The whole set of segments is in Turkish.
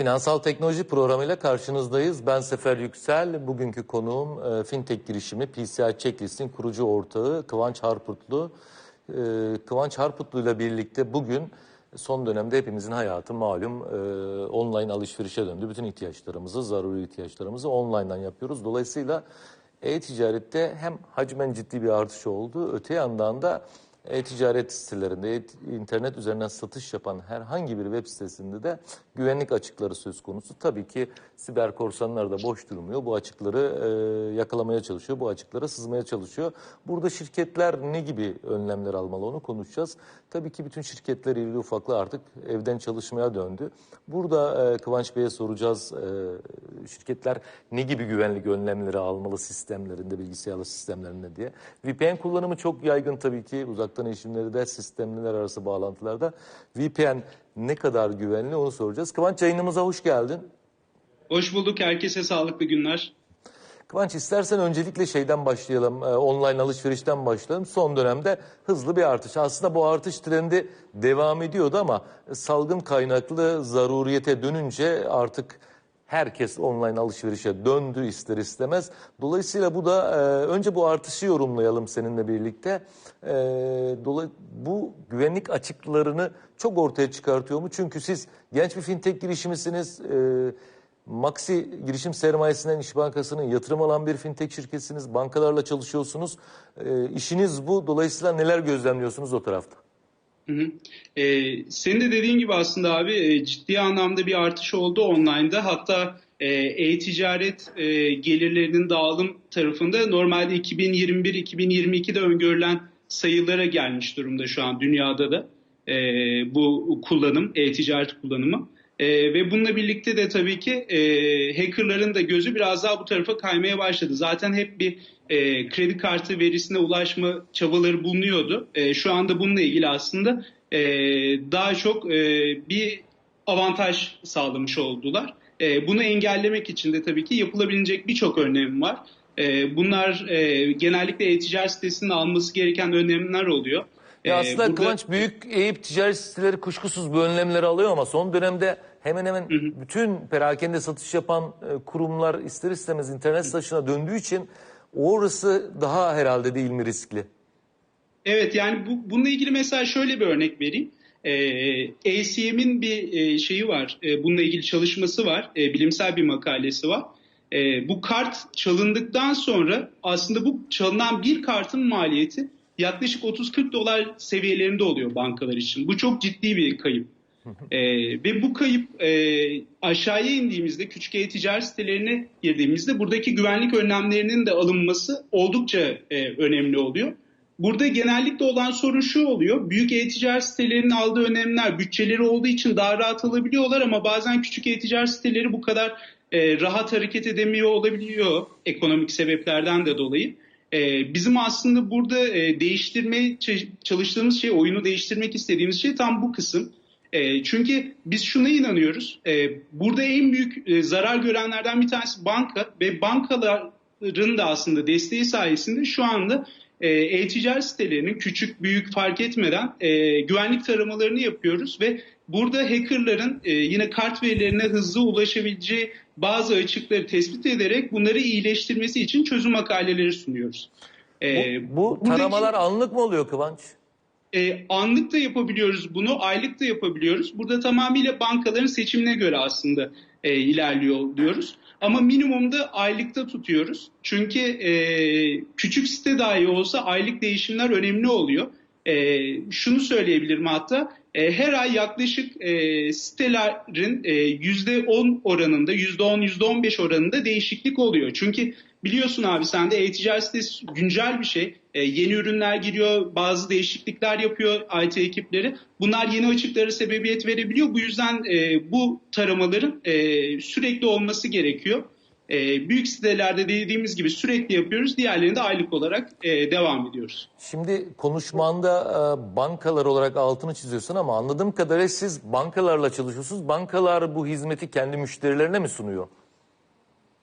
Finansal Teknoloji programıyla karşınızdayız. Ben Sefer Yüksel. Bugünkü konuğum e, fintech girişimi PCI Checklist'in kurucu ortağı Kıvanç Harputlu. E, Kıvanç Harputlu ile birlikte bugün son dönemde hepimizin hayatı malum e, online alışverişe döndü. Bütün ihtiyaçlarımızı, zaruri ihtiyaçlarımızı online'dan yapıyoruz. Dolayısıyla e-ticarette hem hacmen ciddi bir artış oldu. Öte yandan da e-ticaret sitelerinde, internet üzerinden satış yapan herhangi bir web sitesinde de güvenlik açıkları söz konusu. Tabii ki siber korsanlar da boş durmuyor. Bu açıkları e, yakalamaya çalışıyor, bu açıklara sızmaya çalışıyor. Burada şirketler ne gibi önlemler almalı onu konuşacağız. Tabii ki bütün şirketler irili ufaklı artık evden çalışmaya döndü. Burada e, Kıvanç Bey'e soracağız. E, şirketler ne gibi güvenlik önlemleri almalı sistemlerinde, bilgisayarlı sistemlerinde diye. VPN kullanımı çok yaygın tabii ki. Uzaktan erişimleri de sistemler arası bağlantılarda. VPN ne kadar güvenli onu soracağız. Kıvanç yayınımıza hoş geldin. Hoş bulduk. Herkese sağlıklı günler. Kıvanç istersen öncelikle şeyden başlayalım, e, online alışverişten başlayalım. Son dönemde hızlı bir artış. Aslında bu artış trendi devam ediyordu ama salgın kaynaklı zaruriyete dönünce artık herkes online alışverişe döndü ister istemez. Dolayısıyla bu da e, önce bu artışı yorumlayalım seninle birlikte. E, dolay, bu güvenlik açıklarını çok ortaya çıkartıyor mu? Çünkü siz genç bir fintech girişimisiniz. E, Maxi girişim sermayesinden İş Bankası'nın yatırım alan bir fintech şirketsiniz. Bankalarla çalışıyorsunuz. E, işiniz bu. Dolayısıyla neler gözlemliyorsunuz o tarafta? Hı hı. Ee, senin de dediğin gibi aslında abi e, ciddi anlamda bir artış oldu online'da. Hatta e, e-ticaret e, gelirlerinin dağılım tarafında normalde 2021-2022'de öngörülen sayılara gelmiş durumda şu an dünyada da e, bu kullanım, e-ticaret kullanımı. E, ve bununla birlikte de tabii ki e, hackerların da gözü biraz daha bu tarafa kaymaya başladı. Zaten hep bir e, kredi kartı verisine ulaşma çabaları bulunuyordu. E, şu anda bununla ilgili aslında e, daha çok e, bir avantaj sağlamış oldular. E, bunu engellemek için de tabii ki yapılabilecek birçok önlem var. E, bunlar e, genellikle e-ticaret sitesinin alması gereken önlemler oluyor. Ya aslında burada... Kıvanç büyük Eyüp ticaret siteleri kuşkusuz bu önlemleri alıyor ama son dönemde hemen hemen hı hı. bütün perakende satış yapan e, kurumlar ister istemez internet satışına döndüğü için orası daha herhalde değil mi riskli? Evet yani bu, bununla ilgili mesela şöyle bir örnek vereyim. E, ACM'in bir e, şeyi var, e, bununla ilgili çalışması var, e, bilimsel bir makalesi var. E, bu kart çalındıktan sonra aslında bu çalınan bir kartın maliyeti yaklaşık 30-40 dolar seviyelerinde oluyor bankalar için. Bu çok ciddi bir kayıp. E, ve bu kayıp e, aşağıya indiğimizde küçük e-ticaret sitelerine girdiğimizde buradaki güvenlik önlemlerinin de alınması oldukça e, önemli oluyor. Burada genellikle olan sorun şu oluyor. Büyük e-ticaret sitelerinin aldığı önlemler bütçeleri olduğu için daha rahat alabiliyorlar ama bazen küçük e-ticaret siteleri bu kadar e, rahat hareket edemiyor olabiliyor ekonomik sebeplerden de dolayı. E, bizim aslında burada e, değiştirmeye çalıştığımız şey, oyunu değiştirmek istediğimiz şey tam bu kısım. E, çünkü biz şuna inanıyoruz. E, burada en büyük e, zarar görenlerden bir tanesi banka ve bankaların da aslında desteği sayesinde şu anda e, e-ticaret sitelerinin küçük büyük fark etmeden e, güvenlik taramalarını yapıyoruz ve burada hackerların e, yine kart verilerine hızlı ulaşabileceği bazı açıkları tespit ederek bunları iyileştirmesi için çözüm makaleleri sunuyoruz. E, bu, bu taramalar anlık mı oluyor Kıvanç? E, anlık da yapabiliyoruz bunu, aylık da yapabiliyoruz. Burada tamamıyla bankaların seçimine göre aslında e, ilerliyor diyoruz. Ama minimumda aylıkta tutuyoruz. Çünkü e, küçük site dahi olsa aylık değişimler önemli oluyor. E, şunu söyleyebilirim hatta e, her ay yaklaşık e, sitelerin e, %10 oranında, %10, %15 oranında değişiklik oluyor. Çünkü biliyorsun abi sen de e-ticaret sitesi güncel bir şey. E, yeni ürünler giriyor, bazı değişiklikler yapıyor IT ekipleri. Bunlar yeni açıklara sebebiyet verebiliyor. Bu yüzden e, bu taramaların e, sürekli olması gerekiyor. E, büyük sitelerde dediğimiz gibi sürekli yapıyoruz. Diğerlerinde aylık olarak e, devam ediyoruz. Şimdi konuşmanda e, bankalar olarak altını çiziyorsun ama anladığım kadarıyla siz bankalarla çalışıyorsunuz. Bankalar bu hizmeti kendi müşterilerine mi sunuyor?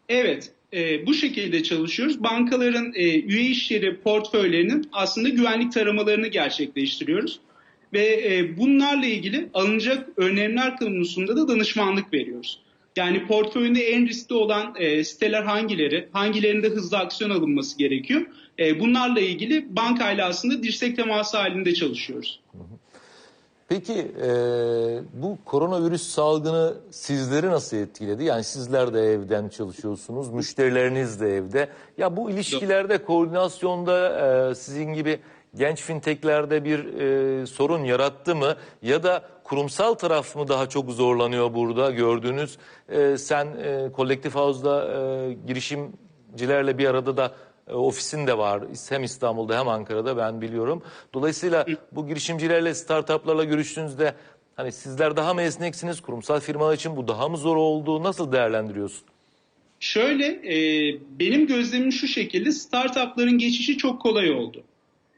Evet. E, bu şekilde çalışıyoruz. Bankaların e, üye işleri portföylerinin aslında güvenlik taramalarını gerçekleştiriyoruz. Ve e, bunlarla ilgili alınacak önlemler konusunda da danışmanlık veriyoruz. Yani portföyünde en riskli olan e, siteler hangileri, hangilerinde hızlı aksiyon alınması gerekiyor. E, bunlarla ilgili bankayla aslında dirsek teması halinde çalışıyoruz. Peki e, bu koronavirüs salgını sizleri nasıl etkiledi? Yani sizler de evden çalışıyorsunuz, müşterileriniz de evde. Ya bu ilişkilerde, koordinasyonda e, sizin gibi genç finteklerde bir e, sorun yarattı mı? Ya da kurumsal taraf mı daha çok zorlanıyor burada gördüğünüz? E, sen e, kolektif havuzda e, girişimcilerle bir arada da ofisin de var. Hem İstanbul'da hem Ankara'da ben biliyorum. Dolayısıyla bu girişimcilerle, startuplarla görüştüğünüzde hani sizler daha mı esneksiniz? Kurumsal firmalar için bu daha mı zor oldu? Nasıl değerlendiriyorsun? Şöyle, e, benim gözlemim şu şekilde, startupların geçişi çok kolay oldu.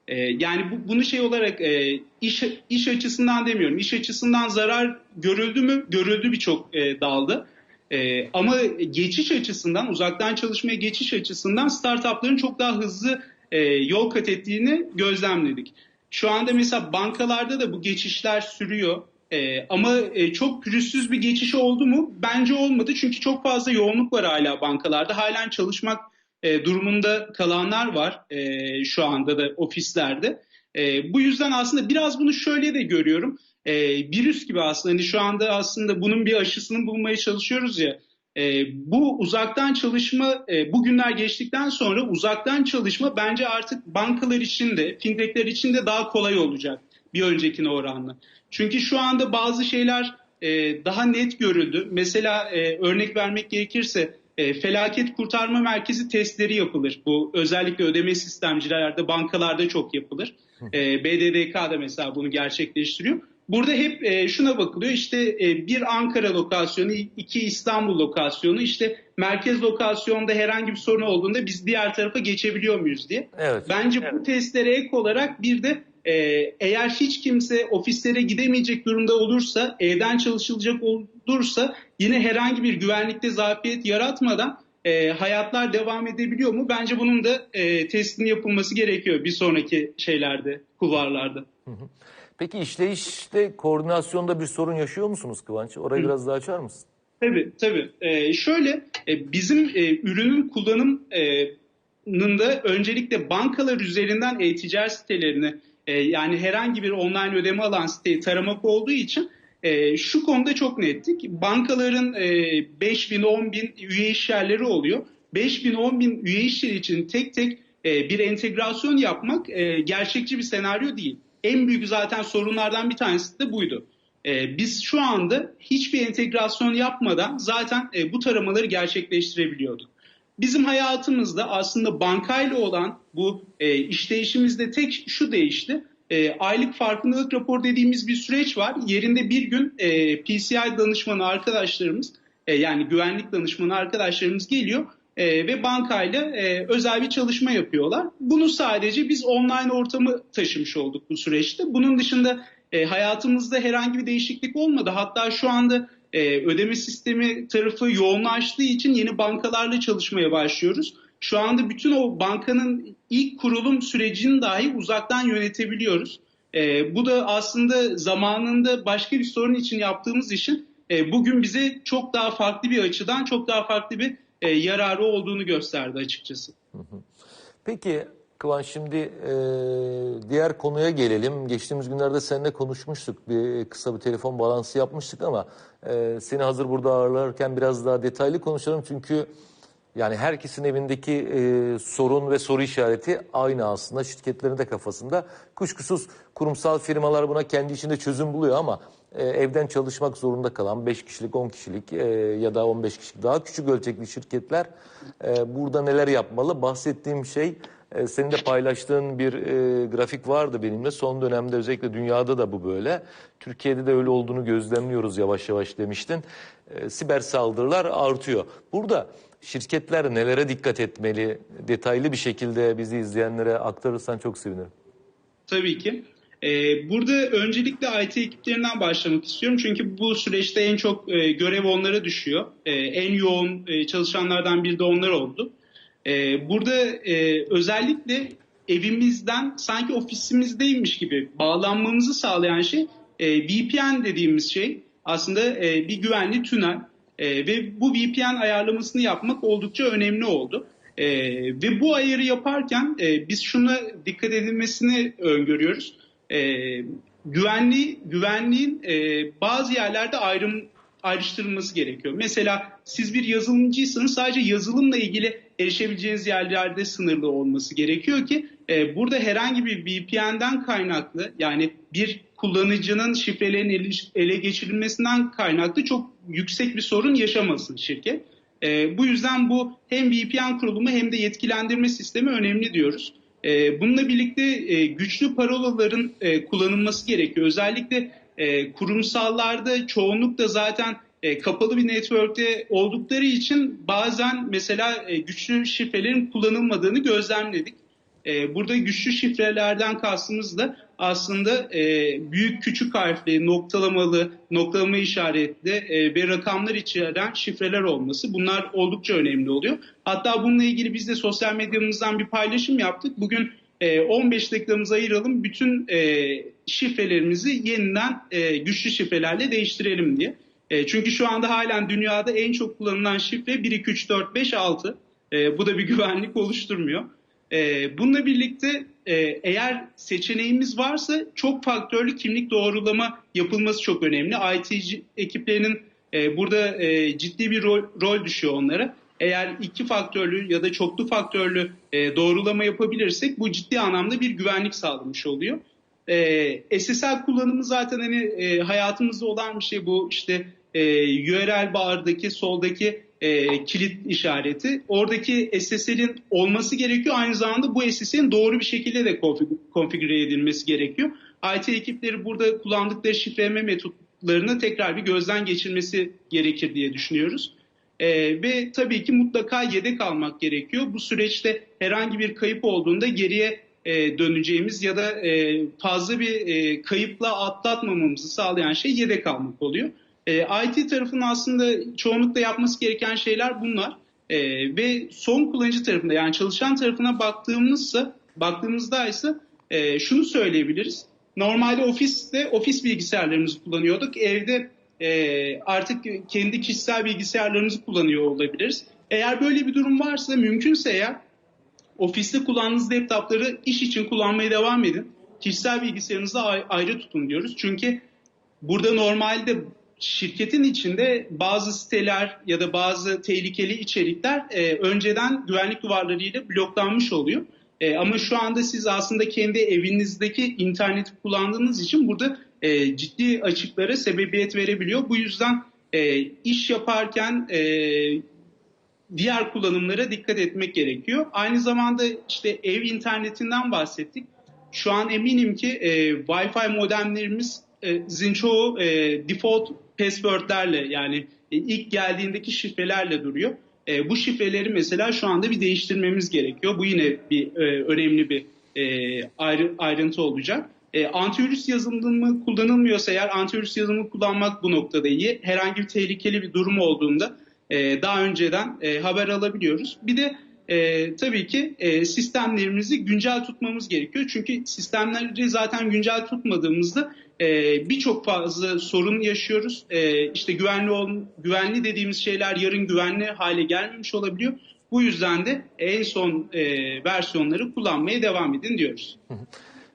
E, yani bu, bunu şey olarak e, iş iş açısından demiyorum, iş açısından zarar görüldü mü? Görüldü birçok e, dalda. E, ama geçiş açısından, uzaktan çalışmaya geçiş açısından startupların çok daha hızlı e, yol kat ettiğini gözlemledik. Şu anda mesela bankalarda da bu geçişler sürüyor. E, ama e, çok pürüzsüz bir geçiş oldu mu? Bence olmadı. Çünkü çok fazla yoğunluk var hala bankalarda. Halen çalışmak e, durumunda kalanlar var e, şu anda da ofislerde. E, bu yüzden aslında biraz bunu şöyle de görüyorum. E, virüs gibi aslında hani şu anda aslında bunun bir aşısını bulmaya çalışıyoruz ya. E, bu uzaktan çalışma e, bugünler geçtikten sonra uzaktan çalışma bence artık bankalar için de fintechler için de daha kolay olacak bir öncekine oranla. Çünkü şu anda bazı şeyler e, daha net görüldü. Mesela e, örnek vermek gerekirse e, felaket kurtarma merkezi testleri yapılır. Bu özellikle ödeme sistemcilerde, bankalarda çok yapılır. E, BDDK da mesela bunu gerçekleştiriyor. Burada hep e, şuna bakılıyor işte e, bir Ankara lokasyonu, iki İstanbul lokasyonu, işte merkez lokasyonda herhangi bir sorun olduğunda biz diğer tarafa geçebiliyor muyuz diye. Evet. Bence evet. bu testlere ek olarak bir de e, eğer hiç kimse ofislere gidemeyecek durumda olursa, evden çalışılacak olursa yine herhangi bir güvenlikte zafiyet yaratmadan e, hayatlar devam edebiliyor mu? Bence bunun da e, testinin yapılması gerekiyor bir sonraki şeylerde, kulvarlarda. Peki işleyişte koordinasyonda bir sorun yaşıyor musunuz Kıvanç? Orayı biraz daha açar mısın? Tabii tabii. Ee, şöyle e, bizim e, ürünün kullanımında öncelikle bankalar üzerinden e-ticaret sitelerini e, yani herhangi bir online ödeme alan siteyi taramak olduğu için e, şu konuda çok nettik. Bankaların e, 5 bin 10 bin üye iş yerleri oluyor. 5 bin 10 bin üye iş yeri için tek tek e, bir entegrasyon yapmak e, gerçekçi bir senaryo değil. En büyük zaten sorunlardan bir tanesi de buydu. E, biz şu anda hiçbir entegrasyon yapmadan zaten e, bu taramaları gerçekleştirebiliyorduk. Bizim hayatımızda aslında bankayla olan bu e, işleyişimizde tek şu değişti. E, aylık farkındalık raporu dediğimiz bir süreç var. Yerinde bir gün e, PCI danışmanı arkadaşlarımız e, yani güvenlik danışmanı arkadaşlarımız geliyor e, ve bankayla e, özel bir çalışma yapıyorlar. Bunu sadece biz online ortamı taşımış olduk bu süreçte. Bunun dışında e, hayatımızda herhangi bir değişiklik olmadı. Hatta şu anda e, ödeme sistemi tarafı yoğunlaştığı için yeni bankalarla çalışmaya başlıyoruz. Şu anda bütün o bankanın ilk kurulum sürecini dahi uzaktan yönetebiliyoruz. E, bu da aslında zamanında başka bir sorun için yaptığımız için e, bugün bize çok daha farklı bir açıdan, çok daha farklı bir e, yararı olduğunu gösterdi açıkçası. Peki Kıvanç şimdi e, diğer konuya gelelim. Geçtiğimiz günlerde seninle konuşmuştuk. Bir kısa bir telefon balansı yapmıştık ama e, seni hazır burada ağırlarken biraz daha detaylı konuşalım. Çünkü yani herkesin evindeki e, sorun ve soru işareti aynı aslında şirketlerin de kafasında. Kuşkusuz kurumsal firmalar buna kendi içinde çözüm buluyor ama e, evden çalışmak zorunda kalan 5 kişilik, 10 kişilik e, ya da 15 kişilik daha küçük ölçekli şirketler e, burada neler yapmalı? Bahsettiğim şey e, senin de paylaştığın bir grafik vardı benimle. Son dönemde özellikle dünyada da bu böyle. Türkiye'de de öyle olduğunu gözlemliyoruz yavaş yavaş demiştin. Siber saldırılar artıyor. Burada şirketler nelere dikkat etmeli? Detaylı bir şekilde bizi izleyenlere aktarırsan çok sevinirim. Tabii ki. Ee, burada öncelikle IT ekiplerinden başlamak istiyorum. Çünkü bu süreçte en çok e, görev onlara düşüyor. E, en yoğun e, çalışanlardan biri de onlar oldu. E, burada e, özellikle evimizden sanki ofisimizdeymiş gibi bağlanmamızı sağlayan şey VPN dediğimiz şey aslında bir güvenli tünel. Ve bu VPN ayarlamasını yapmak oldukça önemli oldu. E, ve bu ayarı yaparken e, biz şuna dikkat edilmesini öngörüyoruz. E, güvenliği, güvenliğin e, bazı yerlerde ayrım ayrıştırılması gerekiyor. Mesela siz bir yazılımcıysanız sadece yazılımla ilgili erişebileceğiniz yerlerde sınırlı olması gerekiyor ki e, burada herhangi bir VPN'den kaynaklı yani bir kullanıcının şifrelerin ele, ele geçirilmesinden kaynaklı çok yüksek bir sorun yaşamasın şirket. E, bu yüzden bu hem VPN kurulumu hem de yetkilendirme sistemi önemli diyoruz. E, bununla birlikte e, güçlü parolaların e, kullanılması gerekiyor. Özellikle e, kurumsallarda çoğunlukla zaten e, kapalı bir network'te oldukları için bazen mesela e, güçlü şifrelerin kullanılmadığını gözlemledik. E, burada güçlü şifrelerden kastımız da aslında e, büyük küçük harfli, noktalamalı, noktalama işaretli e, ve rakamlar içeren şifreler olması bunlar oldukça önemli oluyor. Hatta bununla ilgili biz de sosyal medyamızdan bir paylaşım yaptık. Bugün 15 e, dakikamızı ayıralım bütün e, şifrelerimizi yeniden e, güçlü şifrelerle değiştirelim diye. Çünkü şu anda halen dünyada en çok kullanılan şifre 1, 2, 3, 4, 5, 6. Bu da bir güvenlik oluşturmuyor. Bununla birlikte eğer seçeneğimiz varsa çok faktörlü kimlik doğrulama yapılması çok önemli. IT ekiplerinin burada ciddi bir rol, rol düşüyor onlara eğer iki faktörlü ya da çoklu faktörlü e, doğrulama yapabilirsek bu ciddi anlamda bir güvenlik sağlamış oluyor. E, SSL kullanımı zaten hani e, hayatımızda olan bir şey bu işte e, URL bardaki soldaki e, kilit işareti. Oradaki SSL'in olması gerekiyor. Aynı zamanda bu SSL'in doğru bir şekilde de konfigüre edilmesi gerekiyor. IT ekipleri burada kullandıkları şifreleme metotlarını tekrar bir gözden geçirmesi gerekir diye düşünüyoruz. E, ve tabii ki mutlaka yedek almak gerekiyor. Bu süreçte herhangi bir kayıp olduğunda geriye e, döneceğimiz ya da e, fazla bir e, kayıpla atlatmamamızı sağlayan şey yedek almak oluyor. E, IT tarafının aslında çoğunlukla yapması gereken şeyler bunlar. E, ve son kullanıcı tarafında yani çalışan tarafına baktığımızsa baktığımızda ise e, şunu söyleyebiliriz. Normalde ofiste ofis bilgisayarlarımızı kullanıyorduk. Evde e, artık kendi kişisel bilgisayarlarımızı kullanıyor olabiliriz. Eğer böyle bir durum varsa mümkünse eğer ofiste kullandığınız laptopları iş için kullanmaya devam edin. Kişisel bilgisayarınızı ayrı tutun diyoruz. Çünkü burada normalde şirketin içinde bazı siteler ya da bazı tehlikeli içerikler e, önceden güvenlik duvarlarıyla bloklanmış oluyor. E, ama şu anda siz aslında kendi evinizdeki interneti kullandığınız için burada e, ciddi açıklara sebebiyet verebiliyor. Bu yüzden e, iş yaparken e, diğer kullanımlara dikkat etmek gerekiyor. Aynı zamanda işte ev internetinden bahsettik. Şu an eminim ki e, Wi-Fi modemlerimizin çoğu e, default passwordlerle yani e, ilk geldiğindeki şifrelerle duruyor. E, bu şifreleri mesela şu anda bir değiştirmemiz gerekiyor. Bu yine bir e, önemli bir e, ayrı, ayrıntı olacak. E, antivirüs yazılımı kullanılmıyorsa eğer antivirüs yazılımı kullanmak bu noktada iyi. Herhangi bir tehlikeli bir durum olduğunda e, daha önceden e, haber alabiliyoruz. Bir de e, tabii ki e, sistemlerimizi güncel tutmamız gerekiyor. Çünkü sistemleri zaten güncel tutmadığımızda e, birçok fazla sorun yaşıyoruz. E, işte güvenli ol, güvenli dediğimiz şeyler yarın güvenli hale gelmemiş olabiliyor. Bu yüzden de en son e, versiyonları kullanmaya devam edin diyoruz.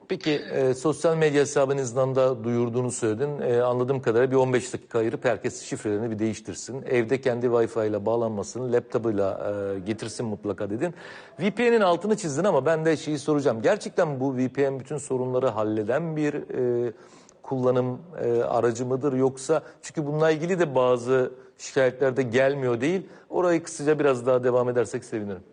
Peki e, sosyal medya hesabınızdan da duyurduğunu söyledin. E, anladığım kadarıyla bir 15 dakika ayırıp herkes şifrelerini bir değiştirsin. Evde kendi Wi-Fi ile bağlanmasın, laptopuyla e, getirsin mutlaka dedin. VPN'in altını çizdin ama ben de şeyi soracağım. Gerçekten bu VPN bütün sorunları halleden bir e, kullanım e, aracı mıdır yoksa çünkü bununla ilgili de bazı şikayetler de gelmiyor değil. Orayı kısaca biraz daha devam edersek sevinirim.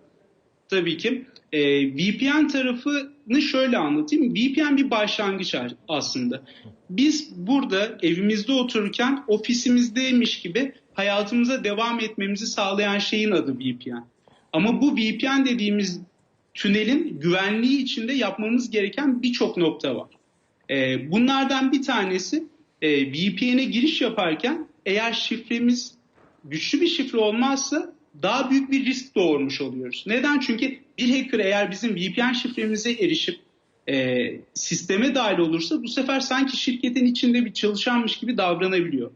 Tabii ki. E, VPN tarafını şöyle anlatayım. VPN bir başlangıç aslında. Biz burada evimizde otururken ofisimizdeymiş gibi hayatımıza devam etmemizi sağlayan şeyin adı VPN. Ama bu VPN dediğimiz tünelin güvenliği içinde yapmamız gereken birçok nokta var. E, bunlardan bir tanesi e, VPN'e giriş yaparken eğer şifremiz güçlü bir şifre olmazsa daha büyük bir risk doğurmuş oluyoruz. Neden? Çünkü bir hacker eğer bizim VPN şifremize erişip e, sisteme dahil olursa bu sefer sanki şirketin içinde bir çalışanmış gibi davranabiliyor.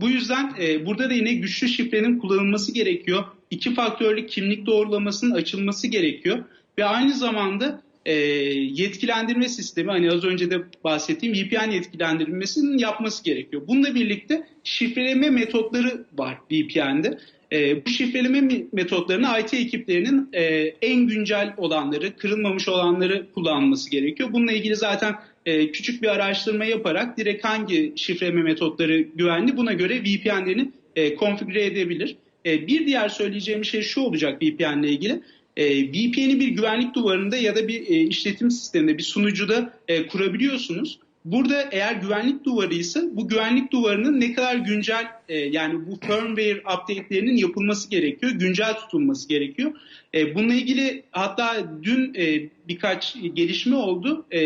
Bu yüzden e, burada da yine güçlü şifrenin kullanılması gerekiyor. İki faktörlü kimlik doğrulamasının açılması gerekiyor. Ve aynı zamanda e, yetkilendirme sistemi hani az önce de bahsettiğim VPN yetkilendirilmesinin yapması gerekiyor. Bununla birlikte şifreleme metotları var VPN'de. E, bu şifreleme metotlarını IT ekiplerinin e, en güncel olanları, kırılmamış olanları kullanması gerekiyor. Bununla ilgili zaten e, küçük bir araştırma yaparak direkt hangi şifreleme metotları güvenli buna göre VPN'lerini e, konfigüre edebilir. E, bir diğer söyleyeceğim şey şu olacak VPN ile ilgili. E, VPN'i bir güvenlik duvarında ya da bir e, işletim sisteminde, bir sunucuda e, kurabiliyorsunuz. Burada eğer güvenlik duvarı ise bu güvenlik duvarının ne kadar güncel e, yani bu firmware update'lerinin yapılması gerekiyor, güncel tutulması gerekiyor. E, bununla ilgili hatta dün e, birkaç gelişme oldu. E,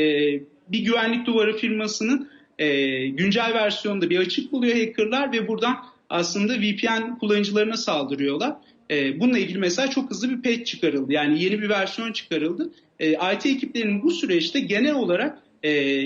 bir güvenlik duvarı firmasının e, güncel versiyonunda bir açık buluyor hackerlar ve buradan aslında VPN kullanıcılarına saldırıyorlar. E, bununla ilgili mesela çok hızlı bir patch çıkarıldı. Yani yeni bir versiyon çıkarıldı. E, IT ekiplerinin bu süreçte genel olarak e,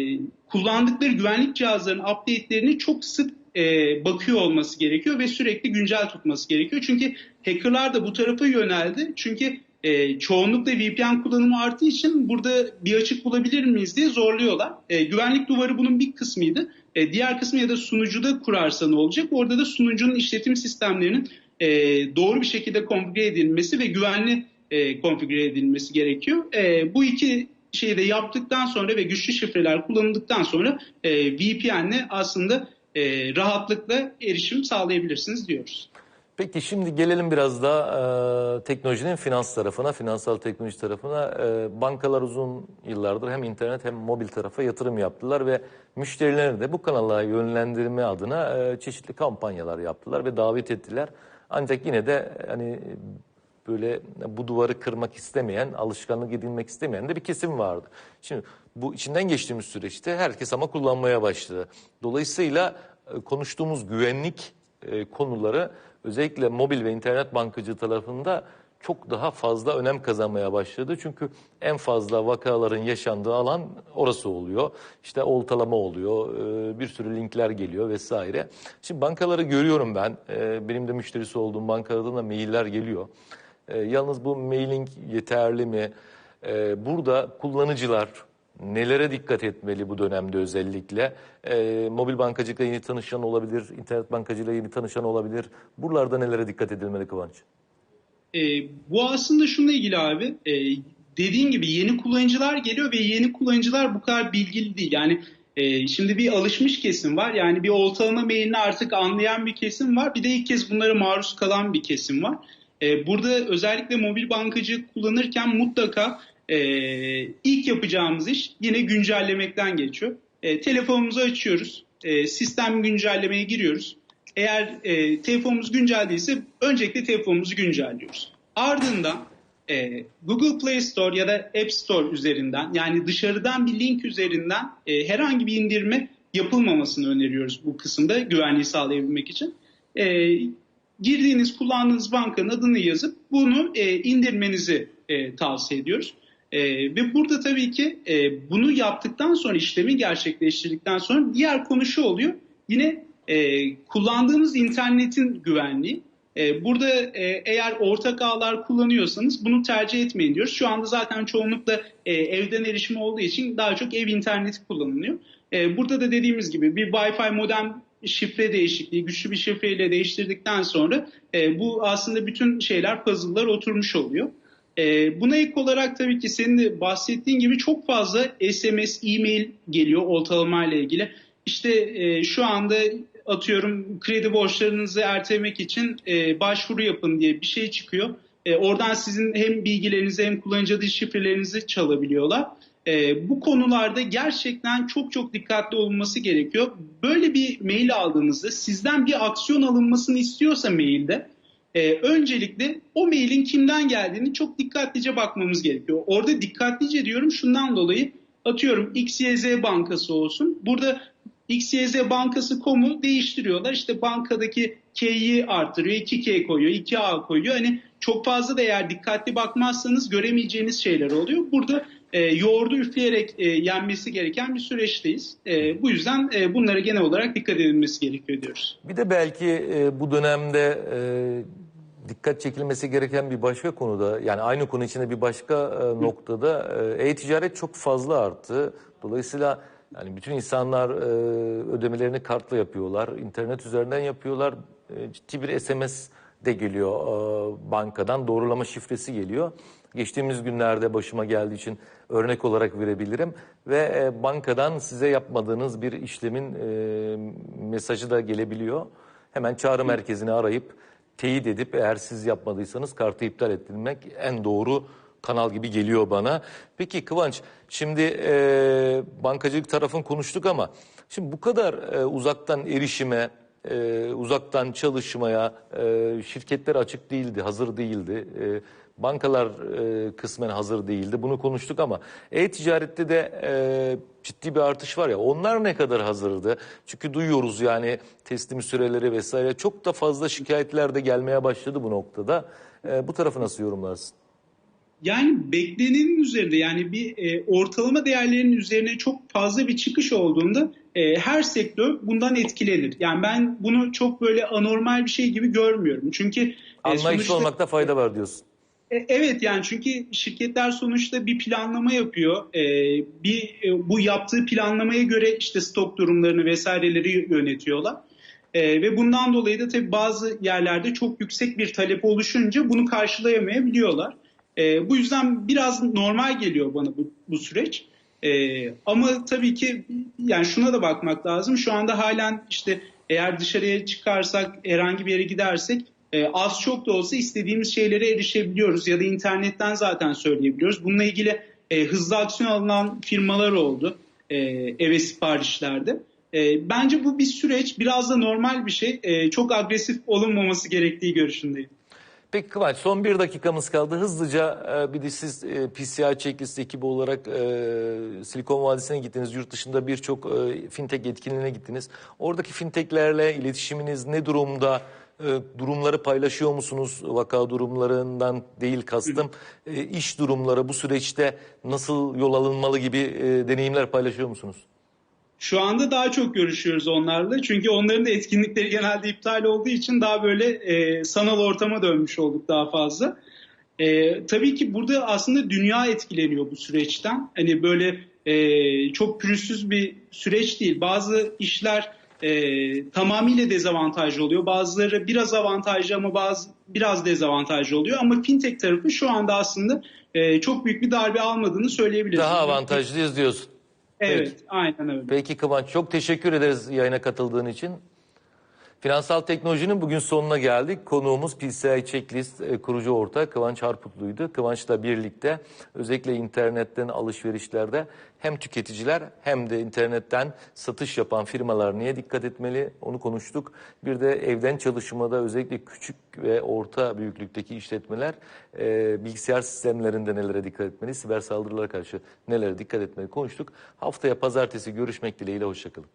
kullandıkları güvenlik cihazlarının update'lerini çok sık e, bakıyor olması gerekiyor ve sürekli güncel tutması gerekiyor. Çünkü hackerlar da bu tarafa yöneldi. Çünkü e, çoğunlukla VPN kullanımı arttığı için burada bir açık bulabilir miyiz diye zorluyorlar. E, güvenlik duvarı bunun bir kısmıydı. E, diğer kısmı ya da sunucuda kurarsa ne olacak? Orada da sunucunun işletim sistemlerinin e, doğru bir şekilde konfigüre edilmesi ve güvenli e, konfigüre edilmesi gerekiyor. E, bu iki şeyi de yaptıktan sonra ve güçlü şifreler kullanıldıktan sonra e, VPN'le aslında e, rahatlıkla erişim sağlayabilirsiniz diyoruz. Peki şimdi gelelim biraz da e, teknolojinin finans tarafına, finansal teknoloji tarafına. E, bankalar uzun yıllardır hem internet hem mobil tarafa yatırım yaptılar ve müşterilerini de bu kanala yönlendirme adına e, çeşitli kampanyalar yaptılar ve davet ettiler. Ancak yine de hani böyle bu duvarı kırmak istemeyen, alışkanlık edinmek istemeyen de bir kesim vardı. Şimdi bu içinden geçtiğimiz süreçte herkes ama kullanmaya başladı. Dolayısıyla e, konuştuğumuz güvenlik e, konuları özellikle mobil ve internet bankacı tarafında çok daha fazla önem kazanmaya başladı. Çünkü en fazla vakaların yaşandığı alan orası oluyor. İşte oltalama oluyor, e, bir sürü linkler geliyor vesaire. Şimdi bankaları görüyorum ben. E, benim de müşterisi olduğum bankalardan da mailler geliyor. E, yalnız bu mailing yeterli mi? Burada kullanıcılar nelere dikkat etmeli bu dönemde özellikle? Mobil bankacılıkla yeni tanışan olabilir, internet bankacılığıyla yeni tanışan olabilir. Buralarda nelere dikkat edilmeli Kıvanç? E, bu aslında şununla ilgili abi. E, dediğin gibi yeni kullanıcılar geliyor ve yeni kullanıcılar bu kadar bilgili değil. Yani e, şimdi bir alışmış kesim var. Yani bir oltalama mailini artık anlayan bir kesim var. Bir de ilk kez bunlara maruz kalan bir kesim var. E, burada özellikle mobil bankacı kullanırken mutlaka e, ilk yapacağımız iş yine güncellemekten geçiyor. E, telefonumuzu açıyoruz. E, sistem güncellemeye giriyoruz. Eğer e, telefonumuz güncel değilse öncelikle telefonumuzu güncelliyoruz. Ardından e, Google Play Store ya da App Store üzerinden yani dışarıdan bir link üzerinden e, herhangi bir indirme yapılmamasını öneriyoruz bu kısımda güvenliği sağlayabilmek için. E, girdiğiniz kullandığınız bankanın adını yazıp bunu e, indirmenizi e, tavsiye ediyoruz. E, ve burada tabii ki e, bunu yaptıktan sonra işlemi gerçekleştirdikten sonra diğer konu şu oluyor. Yine e, kullandığımız internetin güvenliği. E, burada e, eğer ortak ağlar kullanıyorsanız bunu tercih etmeyin diyoruz. Şu anda zaten çoğunlukla e, evden erişim olduğu için daha çok ev interneti kullanılıyor. E, burada da dediğimiz gibi bir Wi-Fi modem şifre değişikliği, güçlü bir şifreyle değiştirdikten sonra e, bu aslında bütün şeyler, puzzle'lar oturmuş oluyor. E, buna ek olarak tabii ki senin de bahsettiğin gibi çok fazla SMS, e-mail geliyor ortalama ile ilgili. İşte e, şu anda atıyorum kredi borçlarınızı ertelemek için e, başvuru yapın diye bir şey çıkıyor. E, oradan sizin hem bilgilerinizi hem kullanıcı adı şifrelerinizi çalabiliyorlar. E, bu konularda gerçekten çok çok dikkatli olunması gerekiyor. Böyle bir mail aldığınızda sizden bir aksiyon alınmasını istiyorsa mailde e, öncelikle o mailin kimden geldiğini çok dikkatlice bakmamız gerekiyor. Orada dikkatlice diyorum şundan dolayı atıyorum XYZ bankası olsun. Burada XYZ bankası.com'u değiştiriyorlar. İşte bankadaki K'yi arttırıyor, 2K koyuyor, 2A koyuyor. Hani çok fazla da eğer dikkatli bakmazsanız göremeyeceğiniz şeyler oluyor. Burada e, yoğurdu üfleyerek e, yenmesi gereken bir süreçteyiz. E, bu yüzden e, bunlara genel olarak dikkat edilmesi gerekiyor diyoruz. Bir de belki e, bu dönemde e, dikkat çekilmesi gereken bir başka konuda yani aynı konu içinde bir başka e, noktada e, e-ticaret çok fazla arttı. Dolayısıyla yani bütün insanlar e, ödemelerini kartla yapıyorlar, internet üzerinden yapıyorlar. E, ciddi bir SMS de geliyor e, bankadan, doğrulama şifresi geliyor. Geçtiğimiz günlerde başıma geldiği için örnek olarak verebilirim ve e, bankadan size yapmadığınız bir işlemin e, mesajı da gelebiliyor. Hemen çağrı merkezini arayıp teyit edip eğer siz yapmadıysanız kartı iptal ettirmek en doğru kanal gibi geliyor bana. Peki Kıvanç şimdi e, bankacılık tarafını konuştuk ama şimdi bu kadar e, uzaktan erişime, e, uzaktan çalışmaya e, şirketler açık değildi, hazır değildi. E, bankalar e, kısmen hazır değildi. Bunu konuştuk ama e-ticarette de e, ciddi bir artış var ya. Onlar ne kadar hazırdı? Çünkü duyuyoruz yani teslim süreleri vesaire. Çok da fazla şikayetler de gelmeye başladı bu noktada. E, bu tarafı nasıl yorumlarsın? Yani beklenenin üzerinde yani bir e, ortalama değerlerinin üzerine çok fazla bir çıkış olduğunda e, her sektör bundan etkilenir. Yani ben bunu çok böyle anormal bir şey gibi görmüyorum. Çünkü e, Anlayışlı sonuçta- olmakta fayda var diyorsun. E, Evet yani çünkü şirketler sonuçta bir planlama yapıyor. E, bir e, bu yaptığı planlamaya göre işte stok durumlarını vesaireleri yönetiyorlar. E, ve bundan dolayı da tabii bazı yerlerde çok yüksek bir talep oluşunca bunu karşılayamayabiliyorlar. E, bu yüzden biraz normal geliyor bana bu, bu süreç. E, ama tabii ki yani şuna da bakmak lazım. Şu anda halen işte eğer dışarıya çıkarsak, herhangi bir yere gidersek e, az çok da olsa istediğimiz şeylere erişebiliyoruz ya da internetten zaten söyleyebiliyoruz. Bununla ilgili e, hızlı aksiyon alınan firmalar oldu e, eve siparişlerde. E, bence bu bir süreç, biraz da normal bir şey. E, çok agresif olunmaması gerektiği görüşündeyim. Peki Kıvanç son bir dakikamız kaldı. Hızlıca e, bir de siz e, PCI checklist ekibi olarak e, Silikon Vadisi'ne gittiniz. Yurt dışında birçok e, fintech etkinliğine gittiniz. Oradaki fintechlerle iletişiminiz ne durumda? E, durumları paylaşıyor musunuz? Vaka durumlarından değil kastım. E, iş durumları bu süreçte nasıl yol alınmalı gibi e, deneyimler paylaşıyor musunuz? Şu anda daha çok görüşüyoruz onlarla. Çünkü onların da etkinlikleri genelde iptal olduğu için daha böyle e, sanal ortama dönmüş olduk daha fazla. E, tabii ki burada aslında dünya etkileniyor bu süreçten. Hani böyle e, çok pürüzsüz bir süreç değil. Bazı işler e, tamamıyla dezavantajlı oluyor. Bazıları biraz avantajlı ama bazı biraz dezavantajlı oluyor. Ama fintech tarafı şu anda aslında e, çok büyük bir darbe almadığını söyleyebiliriz. Daha avantajlıyız diyorsun. Evet, Peki. aynen öyle. Peki Kıvanç çok teşekkür ederiz yayına katıldığın için. Finansal teknolojinin bugün sonuna geldik. Konuğumuz PCI Checklist e, kurucu ortağı Kıvanç Harputlu'ydu. Kıvanç'la birlikte özellikle internetten alışverişlerde hem tüketiciler hem de internetten satış yapan firmalar niye dikkat etmeli onu konuştuk. Bir de evden çalışmada özellikle küçük ve orta büyüklükteki işletmeler e, bilgisayar sistemlerinde nelere dikkat etmeli, siber saldırılara karşı nelere dikkat etmeli konuştuk. Haftaya pazartesi görüşmek dileğiyle hoşçakalın.